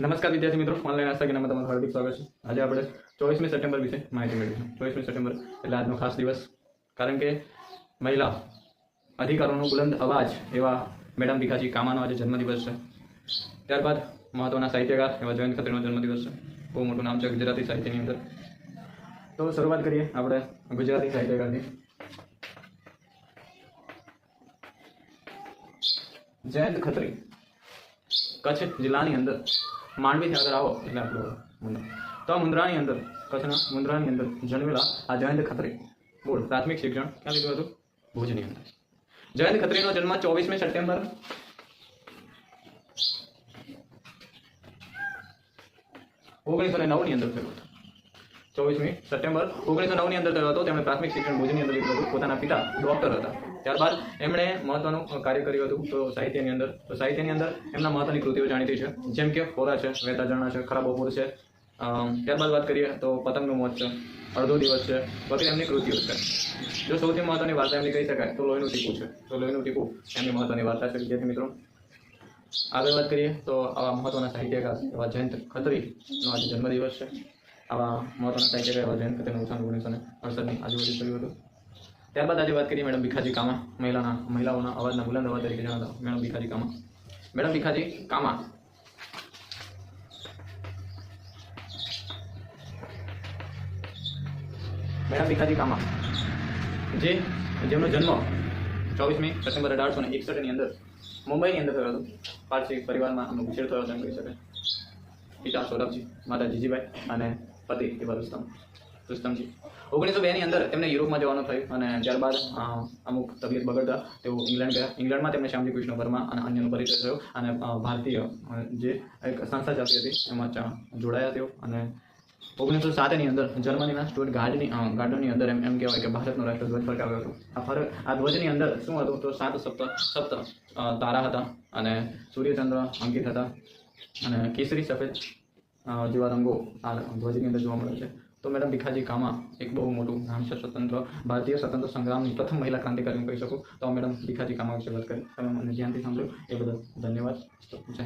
નમસ્કાર વિદ્યાર્થી મિત્રો ઓનલાઈન આસ્થા જ્ઞાનમાં તમારું હાર્દિક સ્વાગત છે. આજે આપણે ચોવીસમી સપ્ટેમ્બર વિશે માહિતી મેળવીશું. ચોવીસમી સપ્ટેમ્બર એટલે આજનો ખાસ દિવસ. કારણ કે મહિલા અધિકારોનો બુલંદ અવાજ એવા મેડમ ભીખાજી કામાનો આજે જન્મદિવસ છે. ત્યારબાદ મહત્વના સાહિત્યકાર એવા જયંત ખત્રીનો જન્મદિવસ છે. બહુ મોટું નામ છે ગુજરાતી સાહિત્યની અંદર. તો શરૂઆત કરીએ આપણે ગુજરાતી સાહિત્યકારની. જયંત ખત્રી. કચ્છ જિલ્લાની અંદર માંડવીથી આગળ આવો એટલે આપણું તો મુન્દ્રાની અંદર, કચ્છના મુન્દ્રાની અંદર જન્મેલા આ જયંત ખત્રી. બોલ, પ્રાથમિક શિક્ષણ ક્યાં લીધું હતું? ભુજની અંદર. જયંત ખત્રીનો જન્મ ચોવીસમી સપ્ટેમ્બર. ઓગણીસો ને નવની અંદર થયો હતો. ચોવીસમી સપ્ટેમ્બર ઓગણીસો નવની અંદર થયો હતો. તેમણે પ્રાથમિક શિક્ષણ ભુજની અંદર લીધું હતું. પોતાના પિતા ડોક્ટર હતા. ત્યારબાદ એમણે મહત્વનું કાર્ય કર્યું હતું તો સાહિત્યની અંદર. તો સાહિત્યની અંદર એમના મહત્વની કૃતિઓ જાણીતી છે. જેમ કે ફોરા છે, વેતા જણા છે, ખરાબ બપોર છે. ત્યારબાદ વાત કરીએ તો પતંગનું મોત છે, અડધો દિવસ છે. વગેરે એમની કૃતિઓ છે. જો સૌથી મહત્વની વાર્તા એમની કહી શકાય તો લોહીનું ટીપું છે. તો લોહીનું ટીપું એમની મહત્વની વાર્તા છે. વિદ્યાર્થી મિત્રો, આગળ વાત કરીએ તો આવા મહત્વના સાહિત્યકાર એવા જયંત ખત્રીનો આજે જન્મદિવસ છે. આવા મહત્વના સાહિત્યકાર એવા જયંત ખત્રીનું અવસાન ઓગણીસો ને અડસઠની આજુબાજુ થયું હતું. ત્યારબાદ આજે વાત કરીએ મેડમ ભીખાજી કામા, મહિલાના, મહિલાઓના અવાજના બુલંદ અવાજ તરીકે જણાતા madam Bhikhaji Cama. Madam Bhikhaji Cama. Madam Bhikhaji Cama. જે જેમનો જન્મ ચોવીસમી સપ્ટેમ્બર અઢારસો ને એકસઠની અંદર મુંબઈની અંદર થયો હતો. પારસી પરિવારમાં આમનો ઉછેર થયો હતો એમ કહી શકાય. પિતા સૌરભજી, માતા જીજીભાઈ અને પતિ એવા રુસ્તમ રુસ્તમજી ઓગણીસો બેની અંદર તેમને યુરોપમાં જવાનું થયું અને ત્યારબાદ અમુક તબિયત બગડતા તેઓ ઇંગ્લેન્ડ ગયા. ઇંગ્લેન્ડમાં તેમને શ્યામજી કૃષ્ણ વર્મા અને અન્યનો પરિચય થયો અને ભારતીય જે એક સંસ્થા ચાલતી હતી, એમાં જોડાયા તેઓ અને ઓગણીસો સાતની અંદર જર્મનીના સ્ટુઅર્ટ ગાર્ડની ગાર્ડનની અંદર એમ એમ કહેવાય કે ભારતનો રાષ્ટ્રધ્વજ ફરકાવ્યો હતો. આ ફરક આ ધ્વજની અંદર શું હતું તો સાત સપ્ત સપ્ત તારા હતા અને સૂર્યચંદ્ર અંકિત હતા અને કેસરી સફેદ જેવા રંગો આ ધ્વજની અંદર જોવા મળે છે. તો મેડમ ભીખાજી કામા એક બહુ મોટું નામ છે સ્વતંત્ર, ભારતીય સ્વતંત્ર સંગ્રામની પ્રથમ મહિલા ક્રાંતિકારી હું કહી શકું. તો મેડમ ભીખાજી કામા વિશે વાત કરી. તમે મને ધ્યાનથી સાંભળ્યું એ બદલ ધન્યવાદ. જય.